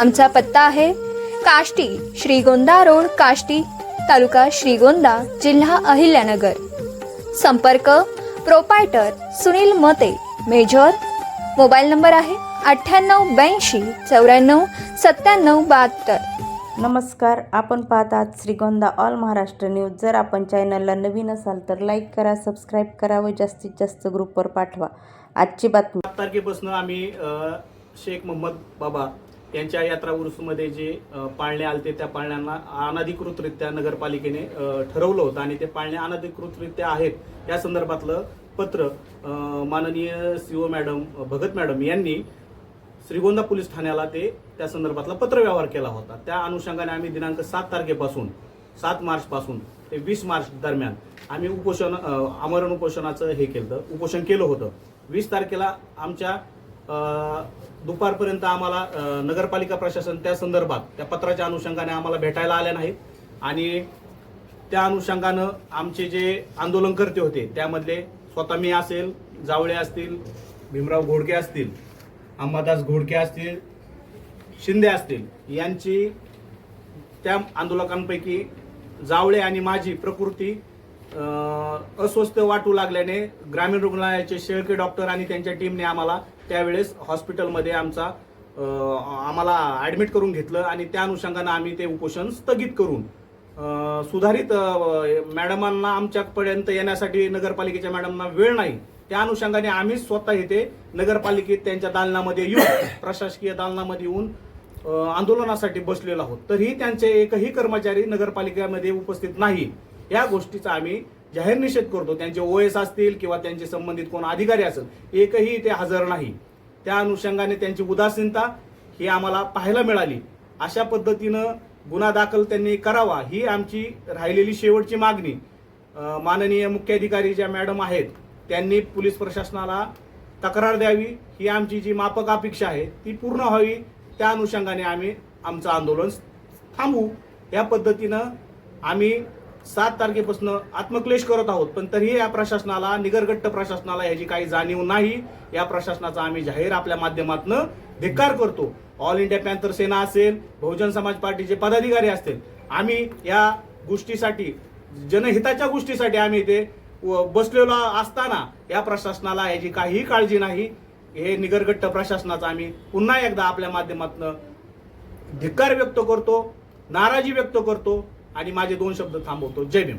आमचा पत्ता आहे काष्टी श्रीगोंदा रोड काष्टी तालुका श्रीगोंदा जिल्हा अहिल्यानगर. संपर्क प्रोपायटर सुनील मते मेजर. मोबाईल नंबर आहे अठ्ठ्याण्णव ब्याऐंशी चौऱ्याण्णव सत्त्याण्णव बहात्तर. नमस्कार आपण पाहत आहात श्रीगोंदा ऑल महाराष्ट्र न्यूज. जर आपण चॅनलला नवीन असाल तर लाईक करा सबस्क्राईब करा व जास्तीत जास्त ग्रुपवर पाठवा. आजची बातमी. सात तारखेपासून आम्ही शेख मोहम्मद बाबा त्यांच्या यात्रा उर्समध्ये जे पाळण्या पाळणे आलते त्या पाळण्यांना अनधिकृतरित्या नगरपालिकेने ठरवलं होतं आणि ते पाळणे अनधिकृतरित्या आहेत. या संदर्भातलं पत्र माननीय सीओ मॅडम भगत मॅडम यांनी श्रीगोंदा पोलीस ठाण्याला ते त्या संदर्भातला पत्रव्यवहार केला होता. त्या अनुषंगाने आम्ही दिनांक सात तारखेपासून सात मार्चपासून ते वीस मार्च दरम्यान आम्ही उपोषण आमरण उपोषणाचं हे केलं उपोषण केलं होतं. वीस तारखेला आमच्या दुपारपर्यंत आम्हाला नगरपालिका प्रशासन त्या संदर्भात त्या पत्राच्या अनुषंगाने आम्हाला भेटायला आल्या नाहीत. आणि त्या अनुषंगानं आमचे जे आंदोलनकर्ते होते त्यामधले स्वतः मी असेल जावळे असतील भीमराव घोडके असतील अंबादास घोडके असतील शिंदे असतील यांची त्या आंदोलकांपैकी जावळे आणि माझी प्रकृती अस्वस्थ वाटू लागल्याने ग्रामीण रुग्णालयाचे शेळके डॉक्टर आणि त्यांच्या टीमने आम्हाला त्यावेळेस हॉस्पिटलमध्ये आमचा आम्हाला ॲडमिट करून घेतलं आणि त्या अनुषंगानं आम्ही ते उपोषण स्थगित करून सुधारित मॅडमांना आमच्यापर्यंत येण्यासाठी नगरपालिकेच्या मॅडमना वेळ नाही. त्या अनुषंगाने आम्ही स्वतः इथे नगरपालिकेत त्यांच्या दालनामध्ये येऊन प्रशासकीय दालनामध्ये येऊन आंदोलनासाठी बसलेलो आहोत. तरीही त्यांचे एकही कर्मचारी नगरपालिकेमध्ये उपस्थित नाही. या गोष्टीचा आम्ही जाहीर निषेध करतो. त्यांचे ओएस असतील किंवा त्यांचे संबंधित कोण अधिकारी असेल एकही ते हजर नाही. त्या अनुषंगाने त्यांची उदासीनता ही आम्हाला पाहायला मिळाली. अशा पद्धतीनं गुन्हा दाखल त्यांनी करावा ही आमची राहिलेली शेवटची मागणी. माननीय मुख्याधिकारी ज्या मॅडम आहेत त्यांनी पोलीस प्रशासनाला तक्रार द्यावी ही आमची जी मापक अपेक्षा आहे ती पूर्ण व्हावी. त्या अनुषंगाने आम्ही आमचं आंदोलन थांबवू. या पद्धतीनं आम्ही सात तारखेपासून आत्मक्लेश करत आहोत पण तरीही या प्रशासनाला निगरगट्ट प्रशासनाला याची काही जाणीव नाही. या प्रशासनाचा आम्ही जाहीर आपल्या माध्यमातून धिक्कार करतो. ऑल इंडिया पॅन्थर सेना असेल बहुजन समाज पार्टीचे पदाधिकारी असतील आम्ही या गोष्टीसाठी जनहिताच्या गोष्टीसाठी आम्ही इथे व- बसलेलो असताना या प्रशासनाला याची काहीही काळजी नाही. हे निगरगट्ट प्रशासनाचा आम्ही पुन्हा एकदा आपल्या माध्यमातून धिक्कार व्यक्त करतो नाराजी व्यक्त करतो. आणि माझे दोन शब्द थांबवतो. जय भीम.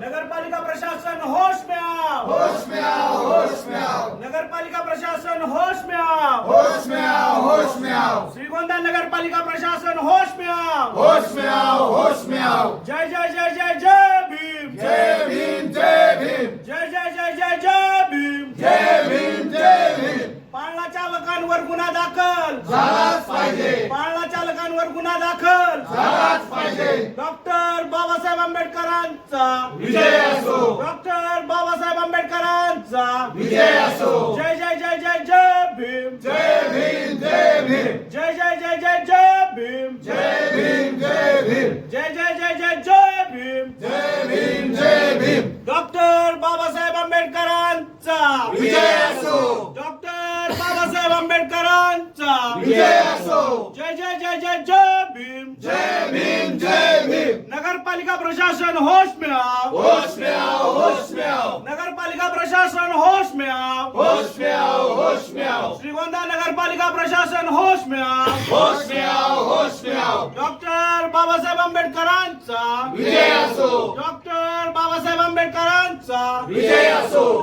नगरपालिका प्रशासन होश में आओ होश में आओ होश में आओ नगरपालिका प्रशासन होश में आओ होश में आओ होश में आओ श्रीगोंदा नगरपालिका प्रशासन होश में आओ होश में आओ होश में आओ जय जय जय जय जय भीम. जय भीम जय भीम. जय जय जय जय जय भीम. जय भीम जय भीम. पाळणा चालकांवर गुन्हा दाखल. झालाच झालाच पाहिजे डॉक्टर बाबासाहेब आंबेडकरांचा विजय असो डॉक्टर बाबासाहेब आंबेडकरांचा विजय असो जय जय जय जय जय भीम जय भीम जय भीम जय जय जय जय जय भीम जय भीम जय भीम जय जय जय जय जय भीम जय भीम जय भीम डॉक्टर बाबासाहेब आंबेडकरांचा विजय असो डॉक्टर बाबासाहेब आंबेडकरांचा विजय जय भीम जय भीम. नगरपालिका प्रशासन होश में आओ. होश में आओ होश में आओ. नगरपालिका प्रशासन होश में आओ. होश में आओ होश में आओ. श्रीगोंदा नगरपालिका प्रशासन होश में आओ. होश में आओ होश में आओ. डॉक्टर बाबासाहेब आंबेडकरांचा. विजय असो. डॉक्टर बाबासाहेब आंबेडकरांचा. विजय असो.